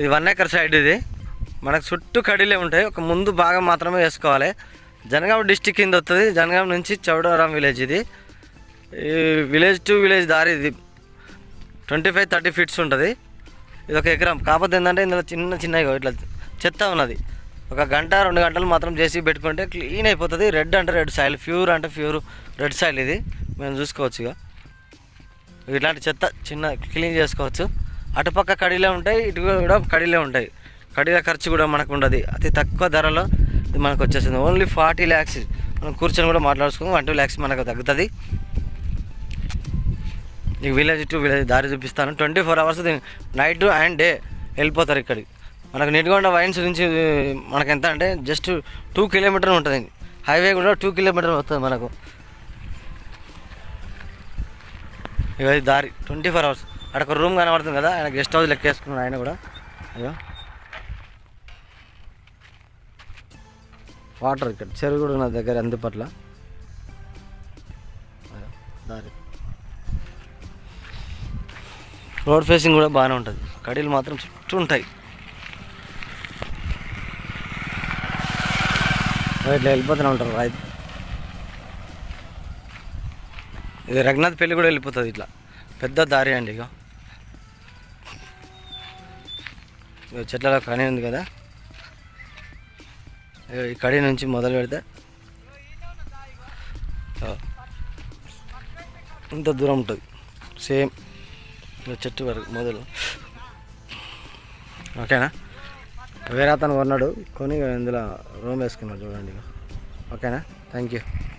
ఇది one acre side ఇది. మనకు చుట్టూ కడీలే ఉంటాయి. ఒక ముందు భాగం మాత్రమే వేసుకోవాలి. జనగాం డిస్టిక్ కింద వస్తుంది జనగాం నుంచి చౌడవరం విలేజ్ ఇది. ఈ విలేజ్ టు విలేజ్ దారి ఇది. ట్వంటీ ఫైవ్ థర్టీ ఫీట్స్ ఉంటుంది. ఇది ఒక ఎకరం. కాకపోతే ఏంటంటే ఇందులో చిన్న చిన్నగా ఇట్లా చెత్త ఉన్నది. ఒక గంట రెండు గంటలు మాత్రం చేసి పెట్టుకుంటే క్లీన్ అయిపోతుంది. రెడ్ అంటే రెడ్ సాయిల్ ప్యూర్ అంటే ప్యూర్ రెడ్ సాయిల్ ఇది. మేము చూసుకోవచ్చు ఇక. ఇట్లాంటి చెత్త చిన్న క్లీన్ చేసుకోవచ్చు. అటుపక్క కడీలే ఉంటాయి ఇటు కూడా కడీలే ఉంటాయి. కడీల ఖర్చు కూడా మనకు ఉండదు అతి తక్కువ ధరలో ఇది మనకు వచ్చేస్తుంది ఓన్లీ ఫార్టీ ల్యాక్స్ మనం కూర్చొని కూడా మాట్లాడుకుందాం వన్ టూ ల్యాక్స్ మనకు తగ్గుతుంది. నీకు విలేజ్ టు విలేజ్ దారి చూపిస్తాను. Twenty four hours night and day వెళ్ళిపోతారు ఇక్కడికి. మనకు నిడిగొండ వైన్స్ నుంచి మనకు ఎంత అంటే జస్ట్ టూ కిలోమీటర్ ఉంటుంది. హైవే కూడా టూ కిలోమీటర్ వస్తుంది మనకు. ఇక ఇది దారి. ట్వంటీ ఫోర్ అవర్స్ అక్కడ ఒక రూమ్ కనబడుతుంది కదా ఆయన గెస్ట్ హౌస్ లెక్కేసుకున్నాడు ఆయన కూడా. అయ్యో. వాటర్ ఇక్కడ చెరువు కూడా ఉన్న దగ్గర అందుపట్ల దారి. రోడ్ ఫేసింగ్ కూడా బాగానే ఉంటుంది. కడీలు మాత్రం చుట్టూ ఉంటాయి. ఇట్లా వెళ్ళిపోతూనే ఉంటారు రైతు. ఇది రఘునాథ్ పెళ్ళి కూడా వెళ్ళిపోతుంది ఇట్లా. పెద్ద దారి అండి ఇక చెట్లలో కని ఉంది కదా. ఈ కడి నుంచి మొదలు పెడితే. ఇంత దూరం ఉంటుంది. సేమ్ చెట్టు వరకు మొదలు. ఓకేనా? వేరే అతను కొన్నాడు కొని ఇందులో రూమ్ వేసుకున్నాడు చూడండి ఓకేనా? Thank you